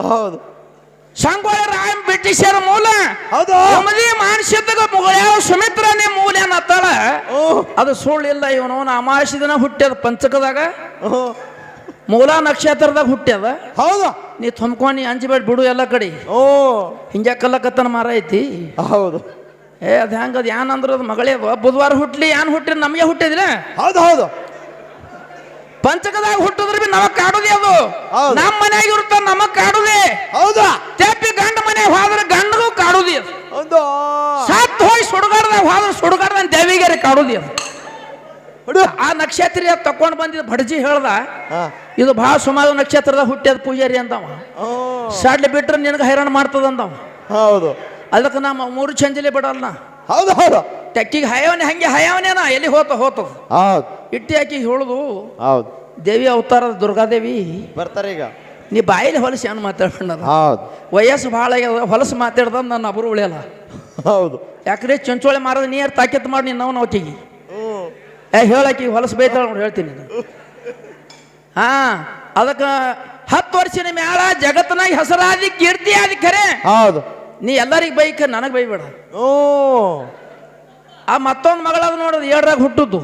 ಹೌದು. ಸಂಗೊಳ್ಳಿ ರಾಯ್ ಬ್ರಿಟಿಷರ ಮೂಲ. ಹೌದು. ಮದಿ ಮಾನಸಿಕ ಮುಗಳಾವ ಸುಮಿತ್ರನೇ ಮೂಲ ಅನ್ನತ್ತಾಳ ಓ. ಅದು ಸುಳ್ಳಿಲ್ಲ ಇವನು ಅಮಾವಾಸ್ಯ ದಿನ ಹುಟ್ಟ್ಯದ ಪಂಚಕದಾಗ. ಮೂಲ ನಕ್ಷತ್ರದಾಗ ಹುಟ್ಟ್ಯದ ಹೌದು. ನೀ ತುಂಬ್ಕೊಂಡು ನೀ ಅಂಜಬೇಡ ಬಿಡು ಎಲ್ಲ ಕಡೆ. ಓ. ಹಿಂಗೆ ಕಲ್ಲಕತ್ತನ ಮಾರ ಐತಿ. ಹೌದು. ಏ ಅದು ಹೆಂಗದು ಯಾನ್ ಅಂದ್ರೆ ಅದು? ಮಗಳೇ ಬುಧವಾರ ಹುಟ್ಲಿ ಯಾನ್ ಹುಟ್ಟಿದ್ರೆ ನಮಗೆ ಹುಟ್ಟಿದಿಲ್ಲ ಹೌದು ಹೌದು. ಪಂಚಕದಾಗ ಹುಟ್ಟಿದ್ರೆ ಬಿ ನಮಗ್ ಕಾಡುದೇ ಅದು. ನಮ್ಮ ಮನ್ಯಾಗ ಇರುತ್ತ ನಮಗ್ ಕಾಡುದೆ ಹೌದಾ. ತೆಪ್ಪಿ ಗಂಡ ಮನೆ ಹೋದ್ರೆ ಗಂಡಗೂ ಕಾಡುದಿ ಅದು. ಹೌದು. ಸತ್ ಹೋಗಿ ಸುಡುಗಾಡ್ದಾಗ ಹೋದ್ರೆ ಸುಡುಗಾಡ್ದ ದೇವಿಗೆರೆ ಕಾಡುದಿ ಅದು. ಆ ನಕ್ಷತ್ರ ತಕೊಂಡ್ ಬಂದಿದ್ ಭಡ್ಜಿ ಹೇಳ್ದ ಇದು ಭಾಳ ಸುಮಾರು ನಕ್ಷತ್ರದ ಹುಟ್ಟಿದ ಪೂಜಾರಿ ಅಂತವ ಓ. ಸಡ್ಲಿ ಬಿಟ್ರೆ ನಿನಗೆ ಹೈರಾಣ ಮಾಡ್ತದ ಅಂದವ ಹೌದು. ಅದಕ್ಕೆ ನಮ್ಮ ಮೂರು ಚಂಜಲಿ ಬಿಡಲ್ಲ ಹೌದು ಹೌದು. ತೆಕ್ಕಿಗೆ ಹಯವನೆ ಹಂಗೆ ಹಯವನೇನ ಎಲ್ಲಿ ಹೋತ ಹೋತದ. ಹೌದು. ಇಟ್ಟಿ ಹಾಕಿ ಹೇಳುದು ಹೌದು. ದೇವಿ ಅವತಾರ ದುರ್ಗಾದೇವಿ. ಬರ್ತಾರೆ ಈಗ. ನೀ ಬಾಯಲ್ಲಿ ಹೊಲಸು ಏನು ಮಾತಾಡ್ಕೊಂಡದ? ಹೌದು. ವಯಸ್ಸು ಭಾಳ ಆಗ್ಯದ ಹೊಲಸು ಮಾತಾಡ್ದ ನನ್ನ ಅಬ್ರು ಉಳಿಯಲ್ಲ. ಹೌದು. ಯಾಕ್ರೆ ಚಂಚೋಳೆ ಮಾರದ ನೀರು ತಾಕೆತ್ ಮಾಡಿ ನೀನು ನಾವು ಆಕಿಗೆ ಹ್ಞೂ ಏ ಹೇಳಾಕಿ ಹೊಲಸು ಬೈತಾಳ ನೋಡಿ ಹೇಳ್ತೀನಿ ಹಾ ಅದಕ್ಕೆ ಹತ್ತು ವರ್ಷದ ಮ್ಯಾಲ ಜಗತ್ತಿನಾಗ ಹೆಸರಾದಿ ಕೀರ್ತಿ ಆದಿ ಖರೆ. ಹೌದು. ನೀ ಎಲ್ಲರಿಗೆ ಬೈಕ ನನಗೆ ಬೈಬೇಡ. ಓ ಆ ಮತ್ತೊಂದು ಮಗಳದು ನೋಡೋದು ಏಳ್ರಾಗ ಹುಟ್ಟುದು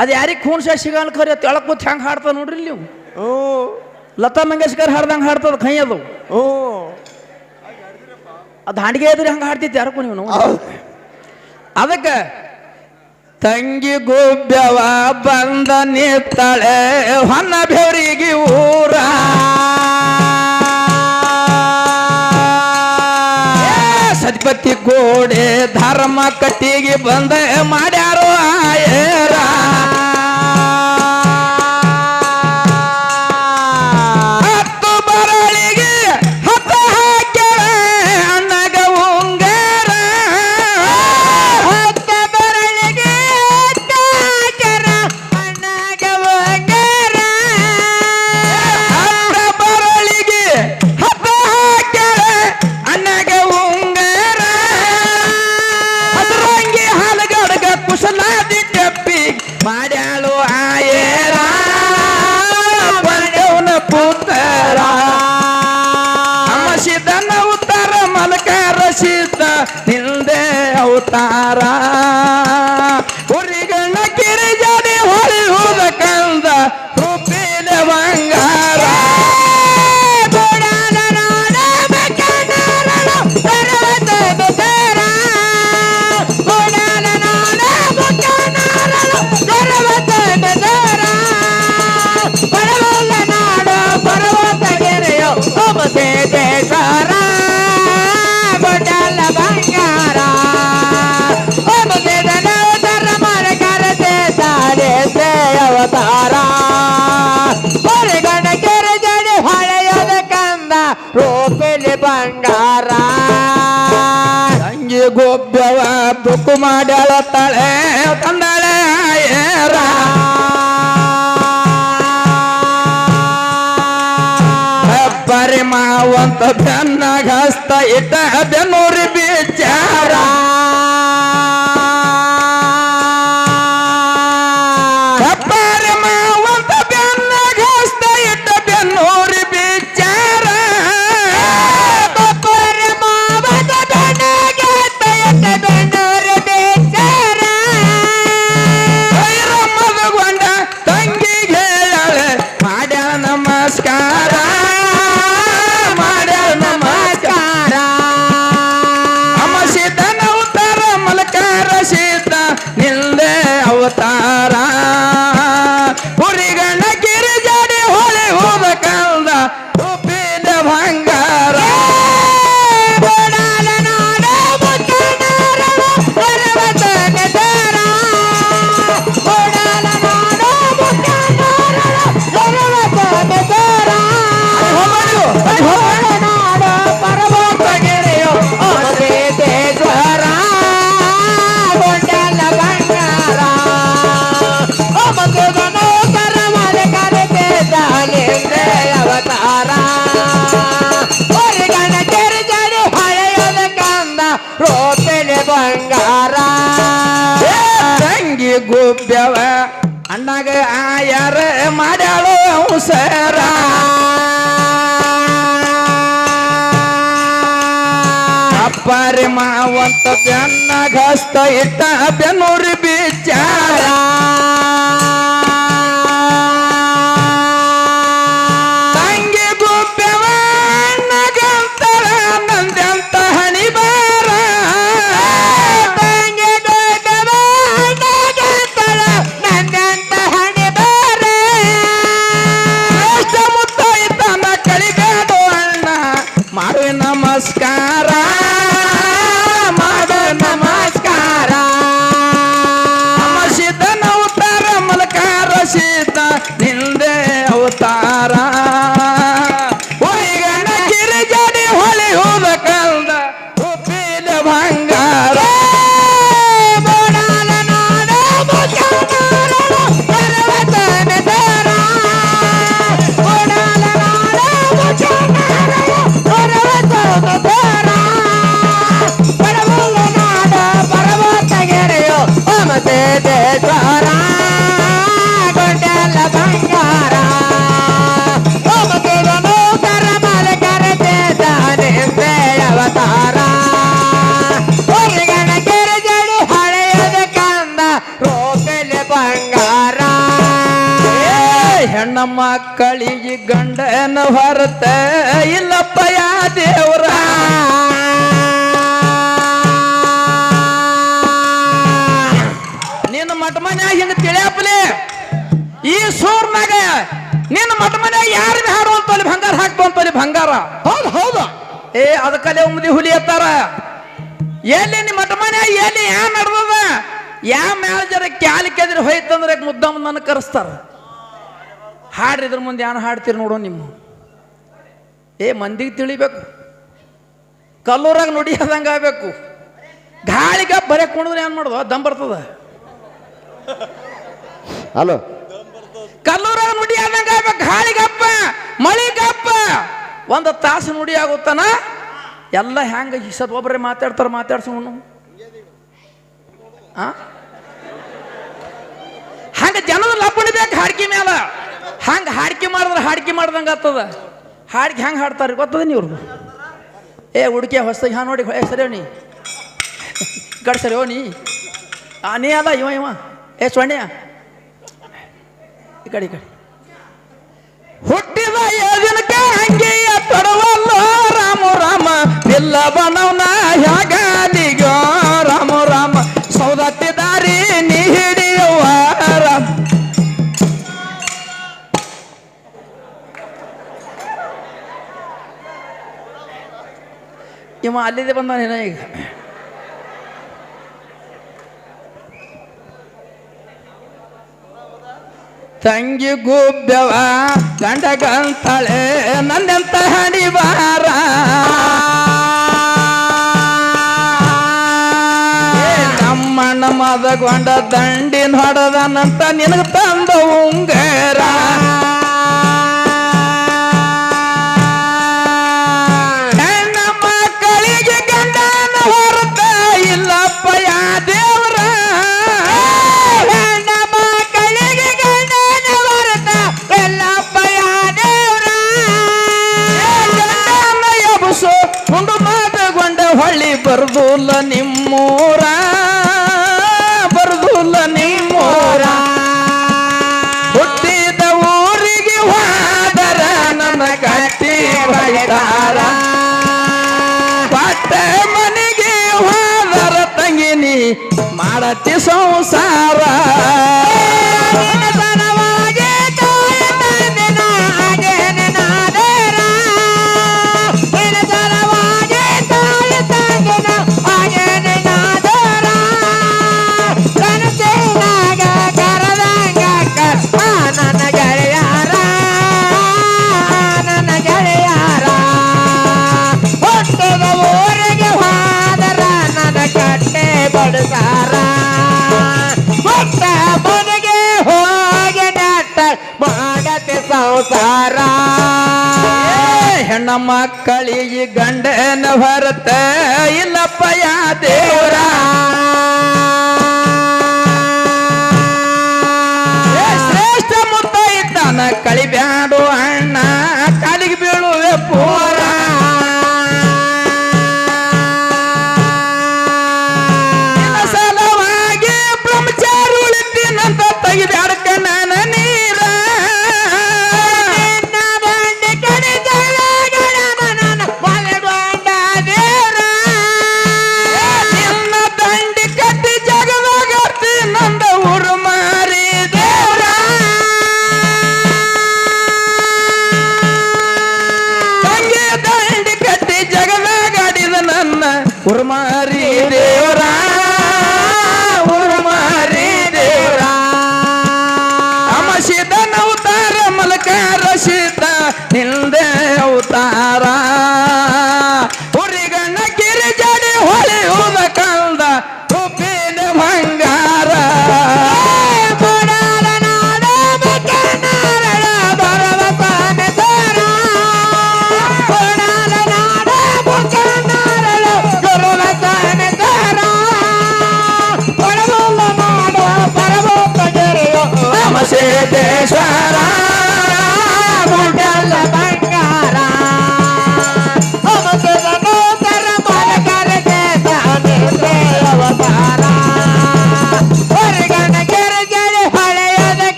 ಅದು ಯಾರಿಗೆ ಖೂನ್ಸ ಸಿಗಲ್ ಖರೆ ತೆಳಕ್ ಕೂತ್ ಹೆಂಗ್ ಹಾಡ್ತದ ನೋಡ್ರಿ ನೀವು ಓ ಲತಾ ಮಂಗೇಶ್ಕರ್ ಹಾಡ್ದಂಗೆ ಹಾಡ್ತದ ಕೈ ಅದು. ಓ ಅದು ಹಾಡಿಗೆ ಇದ್ರೆ ಹಂಗೆ ಹಾಡ್ತಿತ್ತು ಯಾರಕ್ಕೂ ನೀವು ಅದಕ್ಕೆ ತಂಗಿ ಗುಬ್ಬವ ಬಂದ ನಿತ್ತಳೆ ಹೊನ್ನ ಬೆವರಿಗೆ ಊರ. ಸತ್ಪತಿ ಗೋಡೆ ಧರ್ಮ ಕಟ್ಟಿಗೆ ಬಂದ ಮಾಡ್ಯಾರೋ ಯಾರೋ ಮಾವಂತ ಬೆನ್ನಾಗ ಹಸ್ತ ಇಟ್ಟ ಬೆನ್ನೂರಿ ಬಿಚಾರ ಮಾವಂತ ಬೆನ್ನಗ ಹಸ್ತ ಇಟ್ಟ ಬೆನ್ನೂರಿ ಬಿಚ್ಚಾರ ಗಂಡನ ಹೊರತ ಇಲ್ಲಪ್ಪ ಯಾ ದೇವ್ರ? ನಿನ್ನ ಮಠ ಮನ್ಯಾಗ ಹಿಂಗ ತಿಳಿಯಪ್ಪಲೆ ಈ ಸೂರ್ನಾಗ ನಿನ್ನ ಮಠ ಮನ್ಯಾಗ ಯಾರು ಹಾಡುವಂತಲ್ಲಿ ಬಂಗಾರ ಹಾಕ್ತಂತಲ್ಲಿ ಬಂಗಾರ? ಹೌದು ಹೌದು. ಏ ಅದಕ್ಕಲ್ಲೇ ಉಮ್ದಿ ಹುಲಿ ಎತ್ತಾರ? ಎಲ್ಲಿ ನಿಮ್ಮ ಮಠ ಮನ್ಯಾಗ ಎಲ್ಲಿ ಯಾ ನಡ್ದದ? ಯಾ ಮ್ಯಾಲ ಜರ ಕ್ಯಾಲಿ ಕೆದ್ರಿ ಹೋಯ್ತಂದ್ರೆ ಮುದ್ದಮ್ಮ ನನ್ನ ಕರೆಸ್ತಾರ. ಹಾಡ್ರಿದ್ರ ಮುಂದೆ ಯಾನು ಹಾಡ್ತೀರಿ ನೋಡೋ ನಿಮ್ಮ. ಏ ಮಂದಿಗೆ ತಿಳಿಬೇಕು. ಕಲ್ಲೂರಾಗ ನುಡಿಯದಂಗೆ ಆಗಬೇಕು. ಗಾಳಿಗ ಬರೇ ಕುಣಿದ್ರೆ ಏನು ಮಾಡೋದು? ದಮ್ ಬರ್ತದ. ಹಲೋ. ಕಲ್ಲೂರಾಗ ನುಡಿ ಆದಂಗ ಆಗ್ಬೇಕು. ಗಾಳಿಗಪ್ಪ ಮಳಿಗಪ್ಪ. ಒಂದು ತಾಸು ನುಡಿ ಆಗುತ್ತಾನ? ಎಲ್ಲ ಹೆಂಗೆ ಇಸದ್ ಒಬ್ಬರೇ ಮಾತಾಡ್ತಾರೆ ಮಾತಾಡ್ಸೋನು ಹಾಂ ಹಂಗ ಜನದ ಲಪ್ಪಣಿ ಬೇಕು ಹಾಡ್ಕಿ ಮೇಲೆ ಹಂಗೆ ಹಾಡ್ಕಿ ಮಾಡಿದ್ರೆ ಹಾಡ್ಕಿ ಮಾಡ್ದಂಗೆ ಆಗ್ತದ. ಹಾಡ್ಕಿ ಹೆಂಗೆ ಹಾಡ್ತಾರೆ ಗೊತ್ತದ ನೀವು ಏ ಹುಡುಕಿ ಹೊಸ್ತಾಗಿ ಹಾ ನೋಡಿ ಏ ಸರಿ ನೀ ಕಡ್ ಸರಿ ಓ ನೀ ಆ ನೀ ಅಲ್ಲ ಇವ ಇವ ಏ ಸೊಣ್ಯ ಈ ಕಡೆ ಈ ಕಡೆ ಹುಟ್ಟಿದ ದಿನಕ್ಕೆ ಹಂಗೆಯ ತೊಡವಲ್ಲ ರಾಮ ರಾಮ ಇಲ್ಲ ಬನವನ ಹ್ಯಾಗಾಲಿಗೋ ಇವ ಅಲ್ಲಿದೆ ಬಂದಾನೇನ ಈಗ. ತಂಗಿ ಗುಬ್ಬವ ಗಂಡ ಗಂತಳೆ ನನ್ನೆಂತ ಹಣಿವಾರ ನಮ್ಮಣ್ಣ ಮದಗೊಂಡ ದಂಡಿನ ಹೊಡೆದನಂತ ನಿನಗೆ ತಂದ ಉಂಗರ. ಗಂಡನ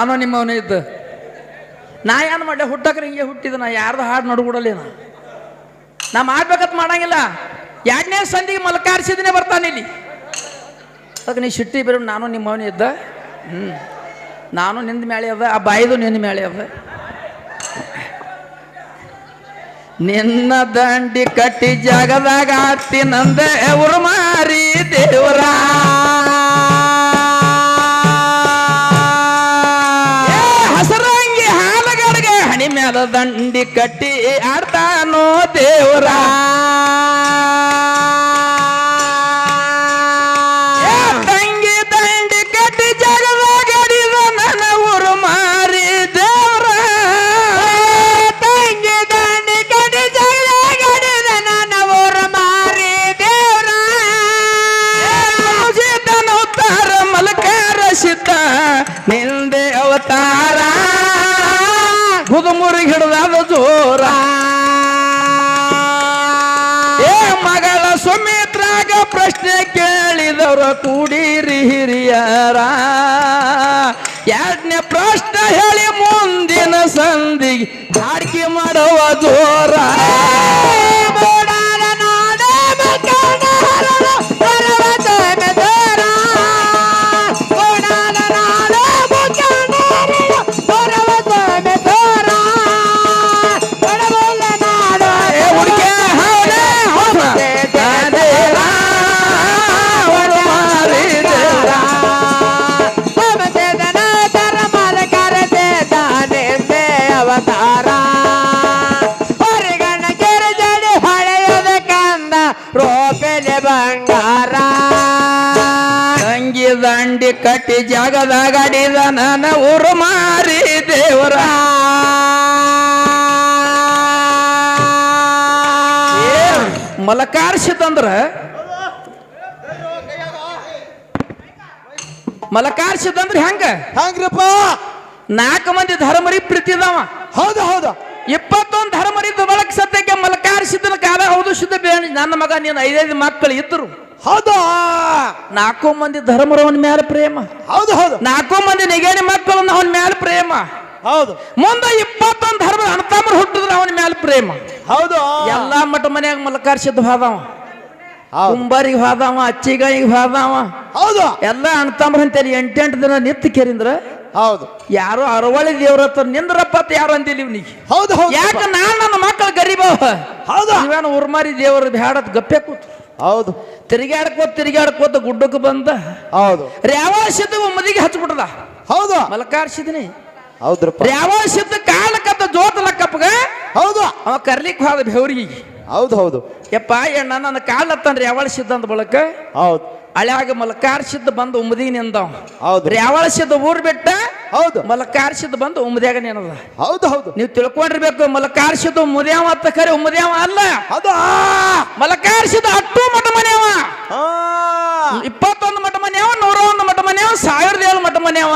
ನಾನು ನಿಮ್ಮವನೇ ಇದ್ದ. ನಾ ಏನು ಮಾಡ್ದೆ? ಹುಟ್ಟಕ್ರೆ ಹಿಂಗೆ ಹುಟ್ಟಿದ. ನಾ ಯಾರ್ದು ಹಾಡು ನಡುಗೂಡಲಿ ನಾ. ನಾ ಮಾಡ್ಬೇಕತ್ ಮಾಡಂಗಿಲ್ಲ. ಎರಡನೇ ಸಂದಿಗೆ ಮಲ್ಕಾರಿಸಿದನೇ ಬರ್ತಾನೆ ಇಲ್ಲಿ. ಅದಕ್ಕೆ ನೀ ಶಿಟ್ಟಿ ಬೇರೆ ನಾನು ನಿಮ್ಮವನೇ ಇದ್ದ. ಹ್ಞೂ ನಾನು ನಿಂದ ಮೇಳೆ ಅದ ಆ ಬಾಯಿದು ನಿಂದ ಮೇಳೆ ಅದ ನಿನ್ನ ದಂಡಿ ಕಟ್ಟಿ ಜಾಗದಾಗ ಹತ್ತಿ ನಂದ. ಮಾರಿ ದೇವರ. ದಂಡಿ ಕಟ್ಟಿ ಆಡ್ತಾನೋ ದೇವರ? ಕೇಳಿದವರು ಕೂಡಿರಿ ಹಿರಿಯರ. ಎರಡನೇ ಪ್ರಶ್ನ ಹೇಳಿ ಮುಂದಿನ ಸಂದಿಗೆ ಹಾಡಿಕೆ ಮಾಡುವ ಜೋರ. ಜಾಗದಾಗ ಅಡಿದ ನನ್ನ ಊರು ಮಾರಿ ದೇವರ. ಮಲಕಾರ್ಸಿದಂದ್ರ ಮಲಕಾರ್ಸಿದಂದ್ರ ಹೆಂಗ? ಹಂಗ್ರಪ್ಪ? ನಾಲ್ಕು ಮಂದಿ ಧರ್ಮರಿ ಪ್ರೀತಿದವ ಹೌದು ಹೌದು. ಇಪ್ಪತ್ತೊಂದು ಧರ್ಮರಿದ್ದ ಬಳಕ ಸದ್ಯಕ್ಕೆ ಮಲಕಾರ್ಸಿದನ ಕಾಲ ಹೌದು ಶುದ್ಧ ನನ್ನ ಮಗ ನೀನು ಐದೈದು ಮಕ್ಕಳು ಇದ್ರು. ನಾಲ್ಕು ಮಂದಿ ಧರ್ಮರವನ ಮ್ಯಾಲ ಪ್ರೇಮ. ಹೌದು ಹೌದು. ನಾಲ್ಕು ಮಂದಿ ನಿಗೇಣಿ ಮಕ್ಕಳು ಅವನ ಮ್ಯಾಲ ಪ್ರೇಮ. ಹೌದು. ಮುಂದೆ ಇಪ್ಪತ್ತೊಂದು ಧರ್ಮದ ಅಣ್ಣತಮ್ಮರು ಹುಟ್ಟಿದ್ರು ಅವನ ಮ್ಯಾಲ ಪ್ರೇಮ. ಹೌದು. ಎಲ್ಲಾ ಮಠ ಮನ್ಯಾಗ ಮಲಕಾರ್ಸಿದ್ ಹೋದವ. ಹೌದು. ಕುಂಬಾರಿಗೆ ಹೋದವ ಅಚ್ಚಿಗಾಯಿಗೆ ಹೋದವ. ಹೌದು. ಎಲ್ಲ ಅಣ್ಣತಮ್ಮರು ಅಂತೇಳಿ ಎಂಟೆಂಟು ದಿನ ನಿತ್ತು ಕೇರಿಂದ್ರ ಹೌದು. ಯಾರು ಅರವಳಿ ದೇವ್ರ ಹತ್ರ ನಿಂದ್ರಪ್ಪ ಅಂತ ಯಾರು ಅಂದಿಲ್ಲ ಇವ್ನಿಗೆ. ಹೌದು ಹೌದು. ಯಾಕ ನಾನು ನನ್ನ ಮಕ್ಕಳು ಗರೀಬವ ಹೌದು. ಇವೇನು ಉರ್ಮಾರಿ ದೇವರ ಬ್ಯಾಡತ್ ಗಪ್ಪೆ ಕೂತು ಹೌದು. ತಿರುಗಾಡ್ಕೋತ ತಿರುಗಾಡ್ಕೋತ ಗುಡ್ಡಕ್ಕೆ ಬಂದ ಹೌದು. ರೇವಾಶದ ಮದಿಗೆ ಹಚ್ಬಿಟ್ಟದ. ಹೌದು. ಮಲಕಾರ್ಸಿದ್ನಿ. ಹೌದ್ರಪ್ಪ. ರ್ಯಾವಾಸಿದ್ದ ಕಾಲಕ್ಕಂತ ಜೋತ ಲಕ್ಕಪ್ಪಗ ಹೌದು. ಅವ ಕರ್ಲಿಕ್ಕೆ ಹೋದ ಬೆವ್ರಿಗೆ ಹೌದು ಹೌದು. ಯಪ್ಪ ಎಣ್ಣ ನನ್ನ ಯಾವ ಸಿದ್ಧ ಅಂತ ಬಳಕ ಹೌದು. ಹಳ್ಯಾಗ ಮಲಕಾರ್ಸಿದ್ದ ಬಂದು ಉಮ್ಮದಿ ನಿಂದವ ಹೌದು. ಊರ್ ಬಿಟ್ಟ ಹೌದು. ಮಲಕಾರ್ಸಿದ್ದ ಬಂದು ಉಮ್ಮದ್ಯಾಗ ನಿನ್ನದ ಹೌದು ಹೌದು. ನೀವು ತಿಳ್ಕೊಂಡಿರ್ಬೇಕು ಮಲಕಾರ್ಸಿದ ಮುದ್ಯಾವ ಅಂತ ಕರೆ ಉಮ್ಮದ್ಯಾವ ಅಲ್ಲ. ಹೌದು ಮಲಕಾರ್ಸಿದ ಹತ್ತು ಮಠ ಮನೆಯವ. ಆ, ಇಪ್ಪತ್ತೊಂದು ಮಠ ಮನೆಯವ ನೂರ ಒಂದು ಮಠ ಮನೆಯವ ಸಾವಿರದ ಏಳು ಮಠ ಮನೆಯವ.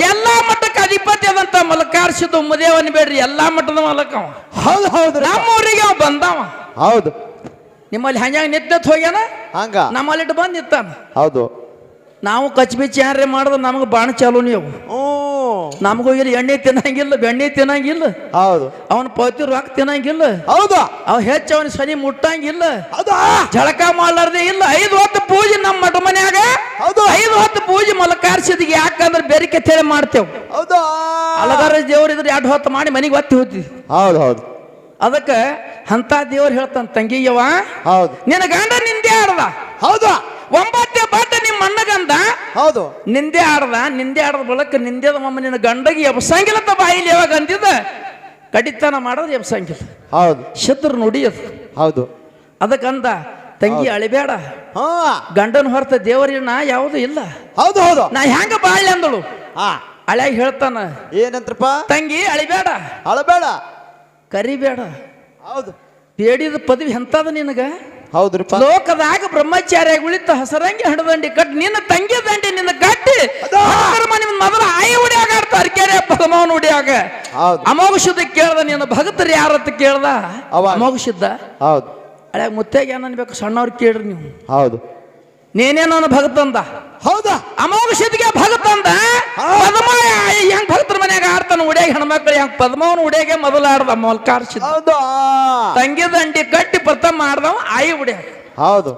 ಎಲ್ಲಾ ಮಠಕ್ಕೆ ಅಧಿಪತಿ ಅದಂತ ಮಲಕಾರ್ಸಿದ ಉಂಬದೇವ ಬೇಡ್ರಿ ಎಲ್ಲಾ ಮಠದ ಮಲಕವ. ಹೌದು ಹೌದು. ನಮ್ಮ ಊರಿಗೆ ಅವ ಬಂದವ. ಹೌದು. ನಿಮ್ಮಲ್ಲಿ ಹಂಗೆ ನಿತ್ಯತ್ ಹೋಗ್ಯಾನ? ಹಂಗ. ನಮ್ಮಲ್ಲಿಟ್ಟು ಬಂದು ನಿಂತಾನ ಹೌದು. ನಾವು ಕಚ್ಬಿಚ್ಚಿ ಯಾರೇ ಮಾಡಿದ್ರೆ ನಮಗೆ ಬಾಣ ಚಾಲು ನೀವು. ಓ ನಮಗೂ ಇಲ್ಲಿ ಎಣ್ಣೆ ತಿನ್ನಂಗಿಲ್ಲ ಬೆಣ್ಣೆ ತಿನ್ನಂಗಿಲ್ಲ. ಹೌದು. ಅವನ ಪತಿ ರೊಕ್ಕ ತಿನ್ನಂಗಿಲ್ಲ. ಹೌದು. ಅವ್ ಹೆಚ್ಚು ಅವನ ಸನಿ ಮುಟ್ಟಂಗಿಲ್ಲ. ಹೌದಾ. ಜಳಕ ಮಾಡ್ಲಾರ್ದೆ ಇಲ್ಲ. ಐದು ಹೊತ್ತು ಪೂಜೆ ನಮ್ಮ ಮಠ ಮನ್ಯಾಗ. ಹೌದು. ಐದು ಹೊತ್ತು ಪೂಜೆ ಮಲಕಾರ್ಸಿದ ಯಾಕಂದ್ರೆ ಬೇರಿಕೆ ತೇಳಿ ಮಾಡ್ತೇವೆ. ಹೌದು. ಅಲಗಾರ ದೇವ್ರ ಇದ್ರೆ ಎರಡು ಹೊತ್ತು ಮಾಡಿ ಮನೆಗೆ ಒತ್ತಿ ಹೋಗ್ತೀವಿ ಹೌದು ಹೌದು. ಅದಕ್ಕೆ ಅಂತ ದೇವ್ರು ಹೇಳ್ತಾನ ತಂಗಿಯವ ಹೌದು. ನಿನ್ನ ಗಂಡ ನಿಂದೆ ಆಡ್ದ. ಹೌದು. ಒಂಬತ್ತೆ ಬಾಟ ನಿಮ್ಮ ಅಣ್ಣಗಂದ ಹೌದು. ನಿಂದೆ ಆಡ್ದ ನಿಂದೆ ಆಡದ ಬಳಕ ನಿಂದೆದ ಮಮ್ಮ ನಿನ್ನ ಗಂಡಗೆ ಎಬ್ಸಂಗಿಲ್ಲ ತ ಬಾಯಿಲಿ ಯಾವಾಗ ಅಂದಿದ್ದ? ಕಡಿತನ ಮಾಡೋದು ಎಬ್ಸಂಗಿಲ್ಲ. ಹೌದು. ಶತ್ರು ನುಡಿಯದು. ಹೌದು. ಅದಕ್ಕಂದ ತಂಗಿ ಅಳಿಬೇಡ. ಹಾ. ಗಂಡನ ಹೊರತ ದೇವರಿನ ಯಾವುದು ಇಲ್ಲ. ಹೌದು ಹೌದು. ನಾ ಹೆಂಗ ಬಾಳ್ಲಿ ಅಂದಳು. ಹಾ. ಅಳ್ಯಾಗ ಹೇಳ್ತಾನ ಏನಂತ್ರಪ್ಪ? ತಂಗಿ ಅಳಿಬೇಡ. ಅಳಬೇಡ. ಕರಿಬೇಡ. ಹೌದು. ಬೇಡಿದ ಪದವಿ ಎಂತದ ನಿನಗ? ಹೌದ್ರಿ ಲೋಕದಾಗ ಬ್ರಹ್ಮಚಾರ್ಯ ಉಳಿತ ಹಸರಂಗಿ ಹಣದಂಡಿ ಕಟ್ ನಿನ್ನ ತಂಗಿ ದಂಡಿ ನಿನ್ನ ಗಟ್ಟಿ ಮೊದಲ ಆಯಿ ಉಡಿಯಾಗ ಅರ್ಕೆರೆ ಪದಮವನ ಉಡಿಯಾಗ. ಹೌದು. ಅಮೋಘ ಶುದ್ಧ ಕೇಳ್ದ ನಿನ್ನ ಭಕ್ತರು ಯಾರತ್ತ ಕೇಳ್ದ? ಅವಾಗ. ಅಮೋಘ ಶುದ್ಧ ಹೌದು. ಅಳೆ ಮುತ್ತಾಗ ಏನ್ ಅನ್ಬೇಕು? ಸಣ್ಣವ್ರು ಕೇಳ್ರಿ ನೀವು. ಹೌದು. ನೀನೇನೋ ಭಕ್ತಂದ ಹೌದಾ? ಅಮೋಘ ಸಿದ್ಧಿಗೆ ಭಕ್ತಂದ ಪದ್ಮ ಹೆಂಗ್ ಭಕ್ತರ ಆಡ್ತಾನ ಉಡ್ಯಾಗ ಹೆಣ್ಮಕ್ಳು ಹೆಂಗ್ ಪದ್ಮವನ್ ಉಡ್ಯಾಗೆ ಮೊದಲಾಡ್ದ ಮೊಲ್ಕಾರ ಸಿದ್ಧ ಹೌದು ತಂಗಿ ದಂಡಿ ಕಟ್ಟಿ ಪ್ರಥಮ ಆಡ್ದವ ಆಯಿ ಉಡ್ಯಾಗ ಹೌದು.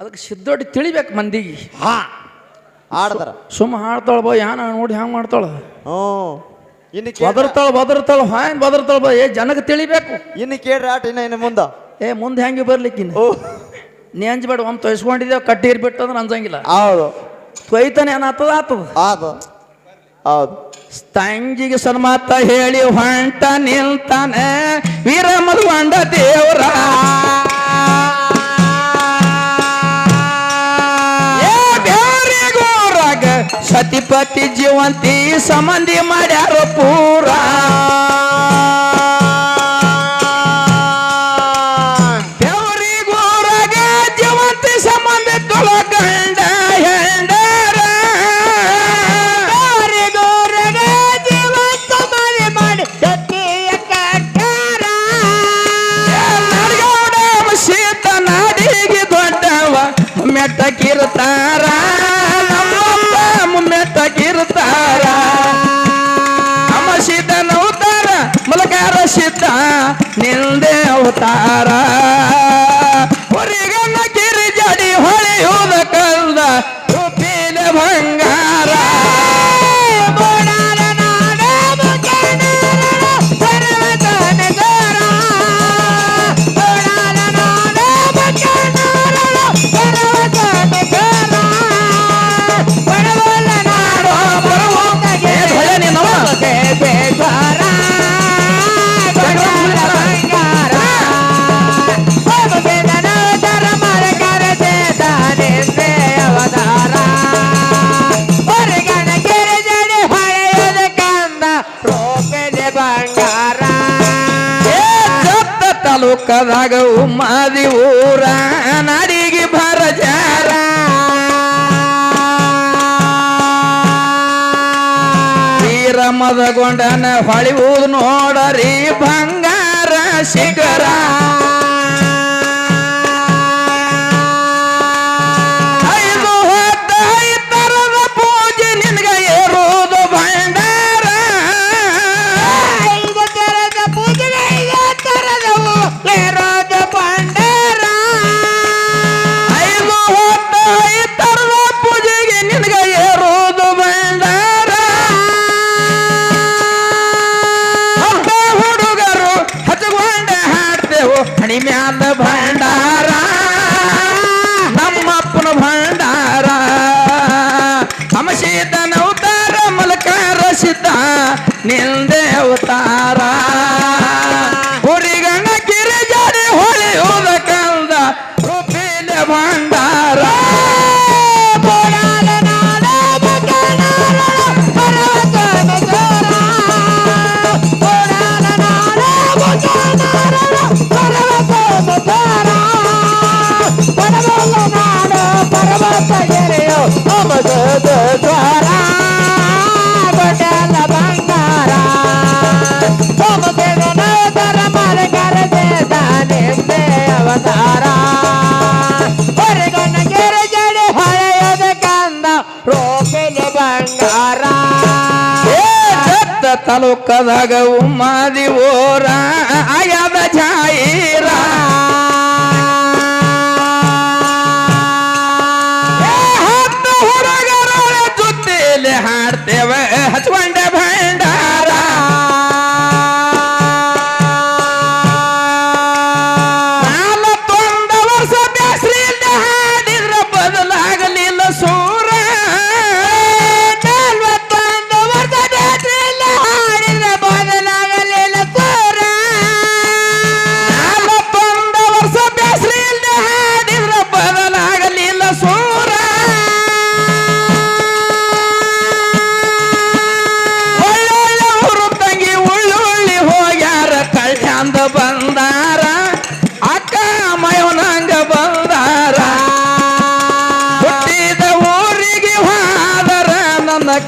ಅದಕ್ಕೆ ಸಿದ್ದೊಡ್ಡಿ ತಿಳಿಬೇಕು ಮಂದಿಗೆ. ಹಾ. ಆಡ್ತಾರ ಸುಮ್ಮ ಹಾಡ್ತಾಳ ಬೋ ಯಾನ ನೋಡಿ ಹ್ಯಾಂಗ ಮಾಡ್ತಾಳ. ಹ್ಞೂ. ಇನ್ನು ಬದರ್ತಾಳ ಬದರ್ತಾಳ ಹಾಯ್ ಬದರ್ತಾಳ ಬೋ ಏ ಜನಕ್ಕೆ ತಿಳಿಬೇಕು. ಇನ್ನು ಕೇಳ್ರಿ ಆಟ ಇನ್ನ ಇನ್ನು ಮುಂದ. ಏ ಮುಂದೆ ಹೆಂಗೆ ಬರ್ಲಿಕ್ಕಿನ ಓ. ನೀ ಅಂಜಬೇಡ ಒಮ್ಮೆ ತೊಯ್ಸ್ಕೊಂಡಿದ್ದೇವೆ ಕಟ್ಟಿ ಇರ್ಬಿಟ್ಟು ಅಂದ್ರೆ ಅಂಜಂಗಿಲ್ಲ. ಹೌದು. ತೊಯ್ತಾನೆ ಏನಾಗ್ತದ ಆತದ. ಹೌದು ತಂಗಿಗೆ ಸನ್ಮಾತ ಹೇಳಿ ಹೊಂಟ ನಿಲ್ತಾನೆ. ವೀರ ಮಧುವಂಡ ದೇವರ. ಏ ಸತಿಪತಿ ಜೀವಂತಿ ಸಂಬಂಧಿ ಮಾಡ್ಯಾರ ಪೂರ. তারা ಮದಗೊಂಡನ ಹೊಳಿವುದು ನೋಡರಿ ಬಂಗಾರ ಶಿಖರ.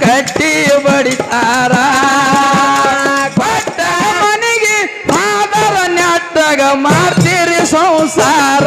ಕಟ್ಟಿ ಬಡಿತಾರ ಕೊಟ್ಟ ಮನೆಗೆ ಹಾದರ ನೆಟ್ಟಗ ಮಾಡ್ತೀರಿ ಸಂಸಾರ.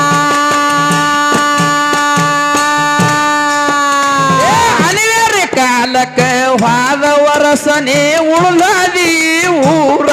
ಊರಕ್ಕೆ ಹೋದ ವರಸನೆ ಊರ.